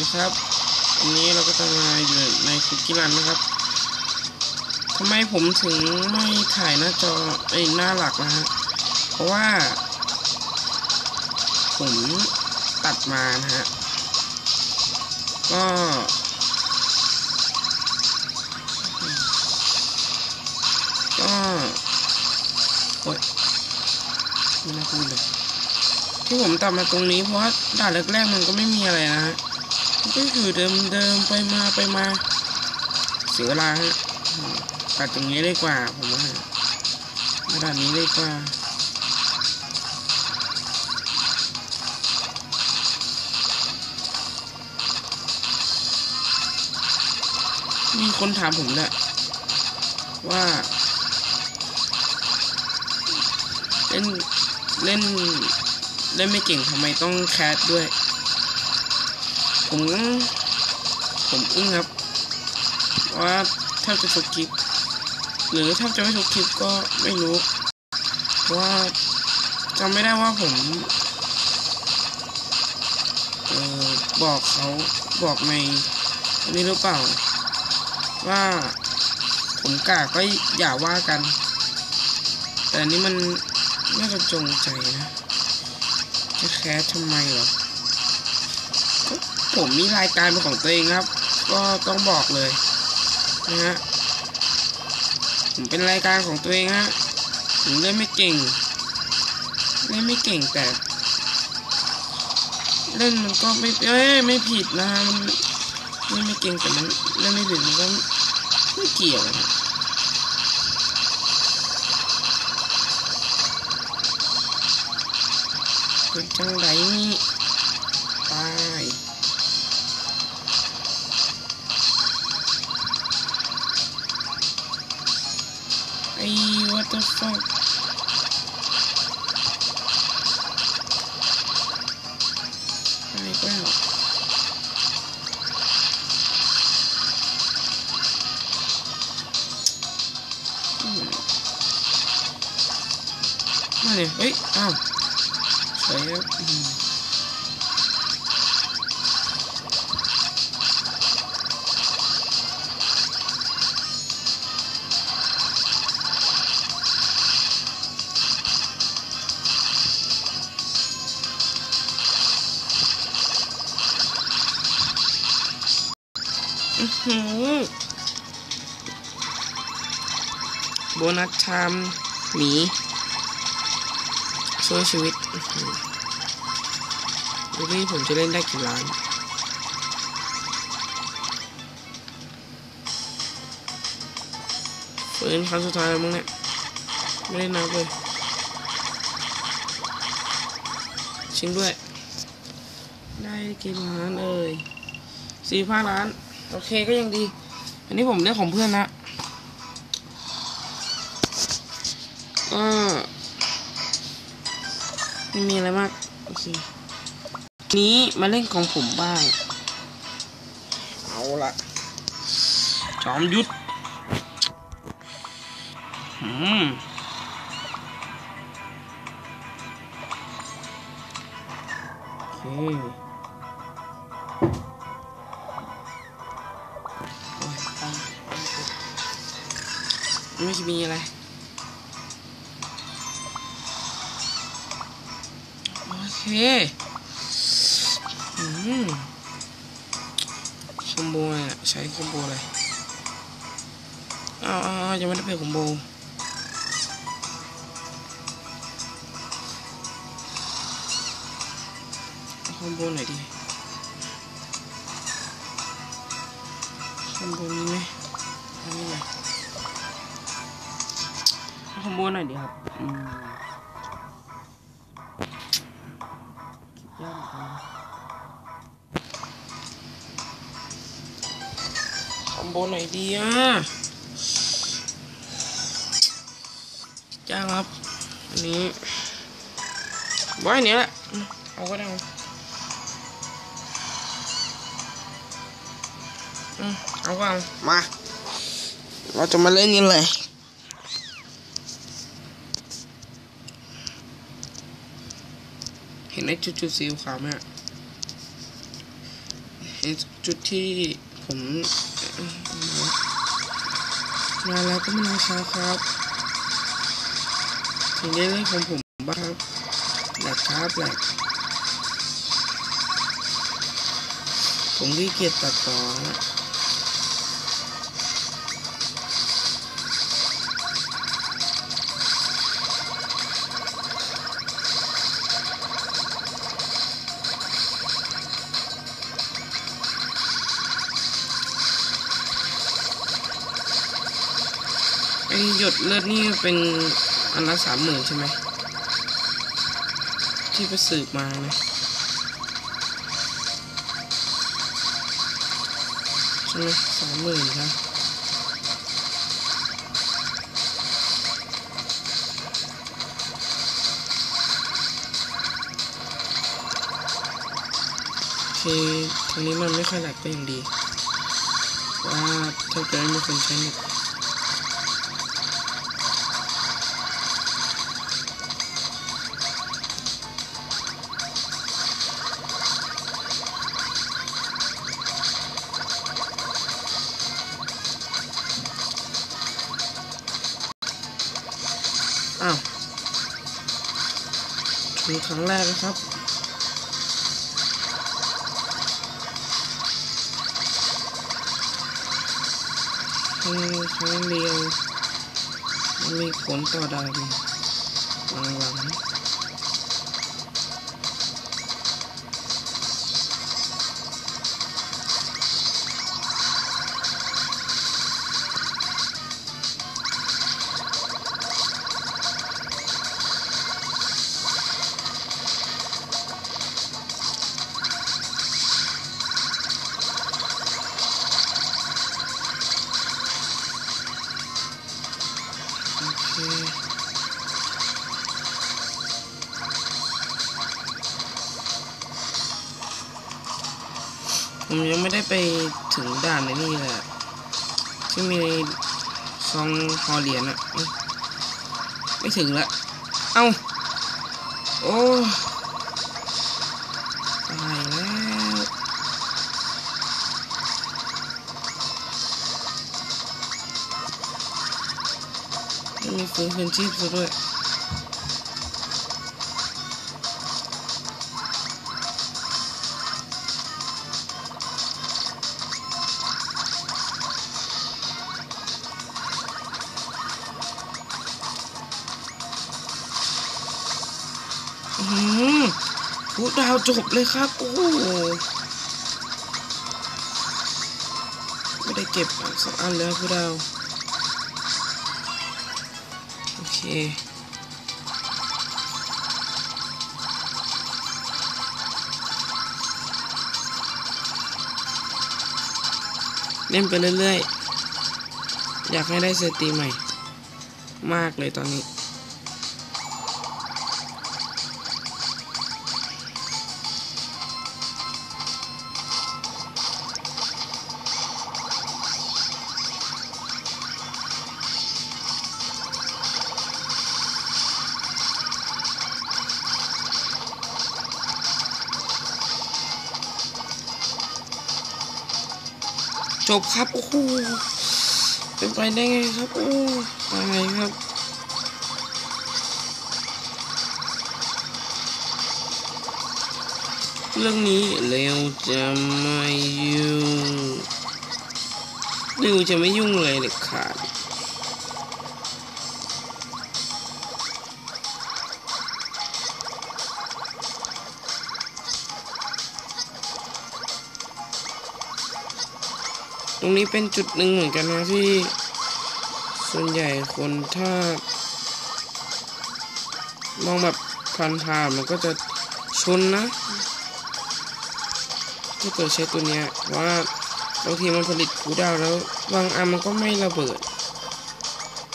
ดีครับวันนี้เราก็จะมาอยู่ในคุกกี้รันนะครับทำไมผมถึงไม่ถ่ายหน้าจอไอ้หน้าหลักนะฮะเพราะว่า ผมตัดมานะฮะก็ก็โอ๊ยไม่น่าพูดเลยที่ผมตัดมาตรงนี้เพราะว่าด่านแรกๆมันก็ไม่มีอะไรนะฮะ มันก็อยู่เดิมๆไปมาไปมา เสียเวลาฮะตัดตรงนี้ได้กว่าผมว่ามาด่านนี้ได้กว่ามีคนถามผมแหละว่า เล่น เล่น เล่นไม่เก่งทำไมต้องแคสด้วย ผมผมอึ้งครับ ว่าแทบจะทุกคลิป หรือแทบจะไม่ทุกคลิปก็ไม่รู้ เพราะว่าจำไม่ได้ว่าผมเออบอกเขาบอกในนี้หรือเปล่า ว่าผมกาก็อย่าว่ากัน แต่นี้มันน่าจะจงใจนะจะแคสทำไมเหรอ ผมมีรายการเป็นของตัวเองครับ ก็ต้องบอกเลยนะฮะผมเป็นรายการของตัวเองฮะผมเล่นไม่เก่งเล่นไม่เก่งแต่เล่นมันก็ไม่เอ้ยไม่ผิดนะฮะมันเล่นไม่เก่งแต่มันเล่นไม่ผิดมันก็ไม่เกี่ยวนะเป็นจังไดนี่ ไอ้ what the fuck ตายแล้วอืมมาเโบนัสชามหมีช่วยชีวิตดูดิผมจะเล่นได้กี่ล้านเฟิร์นครั้งสุดท้ายแล้วมั้งเนี่ย ไม่ได้นับเลยชิงด้วย ได้กี่ล้านเอ่ยสี่ห้าล้าน โอเคก็ยังดี อันนี้ผมเลือกของเพื่อนนะก็ไม่มีอะไรมาก โอเค นี้มาเล่นของผมบ้าง เอาละจอมยุทธอืมโอเค ไม่มีอะไรโอเคอืมคอมโบเนี่ยใช้คอมโบอะไรอ้าวอ้าวยังไม่ได้เปิดคอมโบคอมโบไหนดีคอมโบนี้ไหม คอมโบไหน่อยดีครับอืมยากเหมือนกันนะคอมโบหนดีอะจ้างครับ อันนี้ไว้อันนี้แหละ เอาก็ได้อืมเอาก็เอามา เราจะมาเล่นกันเลย ห็นไอ้จุดๆสีขาวไหมอะไอ้จุดที่ผมมาแล้วก็ไม่รอช้าครับถึงได้เรื่องของผมบ้างครับแหลกครับแหลกผมขี้เกียจตัดต่อฮะ ไอหยดเลือดนี่เป็นอันละสามหมื่นใช่ไหม ที่ไปสืบมานะใช่ไหมสามหมื่นครับโอเคทีนี้มันไม่ค่อยหลักก็ยังดี ว่าถ้าเกิดมีคนใช้เน็ต อ้าวถึงครั้งแรกนะครับ มีครั้งเดียวมันมีผลต่อดาวห ผมยังไม่ได้ไปถึงด่านในนี่เลยอะที่มีซองฮอเหรียญอะไม่ถึงละ เอ้า โอ้ตายแล้วไม่มีฟื้นคืนชีพซะด้วย ดาวจบเลยครับ โอ้ไม่ได้เก็บสักอันเลยผู้ดาว โอเคเล่นไปเรื่อยๆ อยากให้ได้สตรีใหม่ มากเลยตอนนี้ จบครับ โอ้โหเป็นไปได้ไงครับ โอ้ตายครับเรื่องนี้เร็วจะไม่ยุ่งเร็วจะไม่ยุ่งเลยเด็ดขาด ตรงนี้เป็นจุดหนึ่งเหมือนกันนะที่ส่วนใหญ่คนถ้า มองแบบผ่านๆมันก็จะชนนะ ถ้าเกิดใช้ตัวเนี้ยว่าบางทีมันผลิตกูดาวแล้วบางอันมันก็ไม่ระเบิด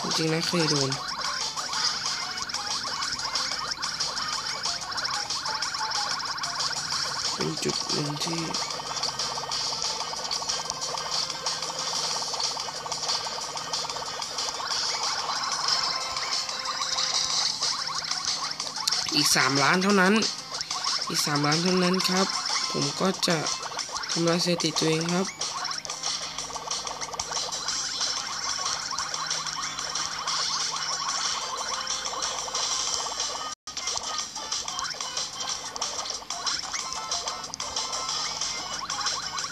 จริงๆนะเคยโดนเป็นจุดหนึ่งที่ อีกสามล้านเท่านั้น อีกสามล้านเท่านั้นครับ ผมก็จะทำลายสถิติตัวเองครับ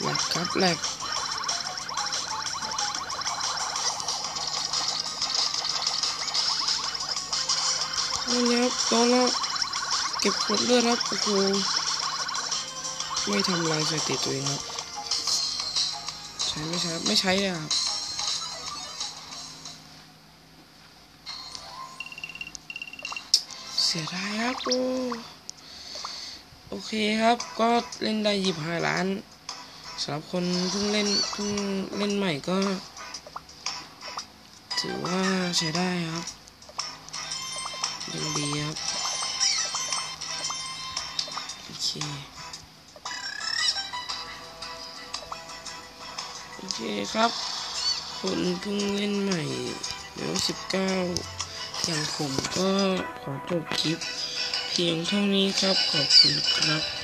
แหลกครับแหลกนี่ครับโดนแล้ว เก็บขวดเลือดครับโอ้โหไม่ทำลายสถิติตัวเองครับ ใช้ไม่ใช้ไม่ใช้เลยครับเสียดายครับโอ้โอเคครับก็เล่นได้ยี่ห้าล้านสำหรับคนเพิ่งเล่นเพิ่งเล่นใหม่ก็ ถือว่าใช้ได้ครับยังดีครับ โอเคโอเคครับคนเพิ่งเล่นใหม่เดี๋ยวสิบเก้าอย่างผมก็ขอจบคลิป เพียงเท่านี้ครับ ขอบคุณครับ